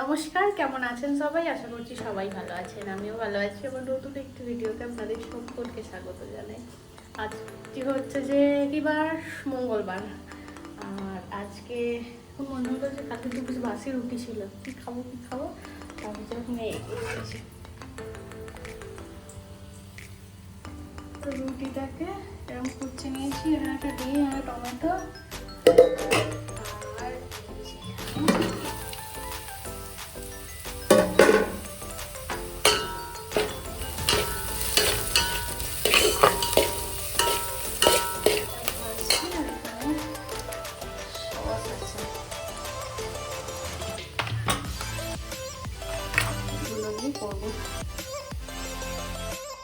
নমস্কার, কেমন আছেন সবাই? আশা করছি সবাই ভালো আছেন। আমিও ভালো আছি এবং নতুন একটি ভিডিওতে আপনাদের সকলকে স্বাগত জানাই। আজকে হচ্ছে যে এবার মঙ্গলবার। আর আজকে মনে হলো যে কালকে তো কিছু বাসি রুটি ছিল। কী খাব কী খাব? এসেছি। তো রুটিটাকে এরকম কুচে নিয়েছি, এখানে একটা ডিম আর টমেটো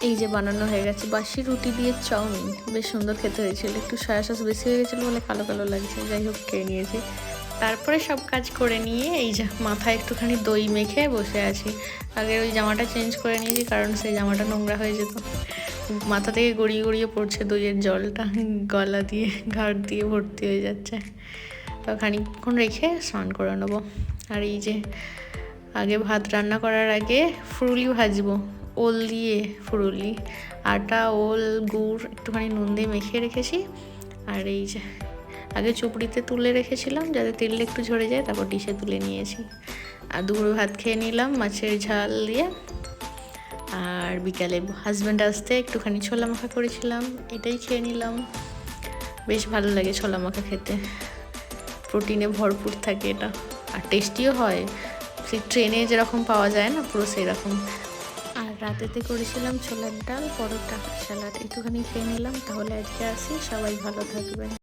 এই যে বানানো হয়ে গেছে, বাসি রুটি দিয়ে চাউমিন। বেশ সুন্দর খেতে হয়েছিল, একটু সয়া সস বেশি হয়ে গেছিল বলে কালো কালো লাগছে, যাই হোক খেয়ে নিয়েছি। তারপরে সব কাজ করে নিয়ে এই যে মাথায় একটুখানি দই মেখে বসে আছি। আগে ওই জামাটা চেঞ্জ করে নিয়েছি, কারণ সেই জামাটা নোংরা হয়ে যেত। মাথা থেকে গড়িয়ে গড়িয়ে পড়ছে দইয়ের জলটা, গলা দিয়ে ঘাট দিয়ে ভর্তি হয়ে যাচ্ছে। তো খানিকক্ষণ রেখে স্নান করে নেব। আর এই যে আগে ভাত রান্না করার আগে ফুরুলি ভাজবো। ওল দিয়ে ফুরুলি। আটা, ওল, গুড়, একটুখানি নুন দিয়ে মেখে রেখেছি। আর এই যে আগে চুপড়িতে তুলে রেখেছিলাম যাতে তেলটা একটু ঝরে যায়, তারপর ডিশে তুলে নিয়েছি। আর দুপুরে ভাত খেয়ে নিলাম মাছের ঝাল দিয়ে। আর বিকালে হাজব্যান্ড আসতে একটুখানি ছোলা মাখা করেছিলাম, এটাই খেয়ে নিলাম। বেশ ভালো লাগে ছোলা মাখা খেতে। প্রোটিনে ভরপুর থাকে এটা। আর টেস্টিও হয়। সেই ট্রেনে যেরকম পাওয়া যায় না, পুরো সেই রকম আর রাতেতে করেছিলাম ছোলার ডাল, পরোটা, স্যালাড। একটুখানি খেয়ে নিলাম, তাহলে আজকে আসি। সবাই ভালো থাকবেন।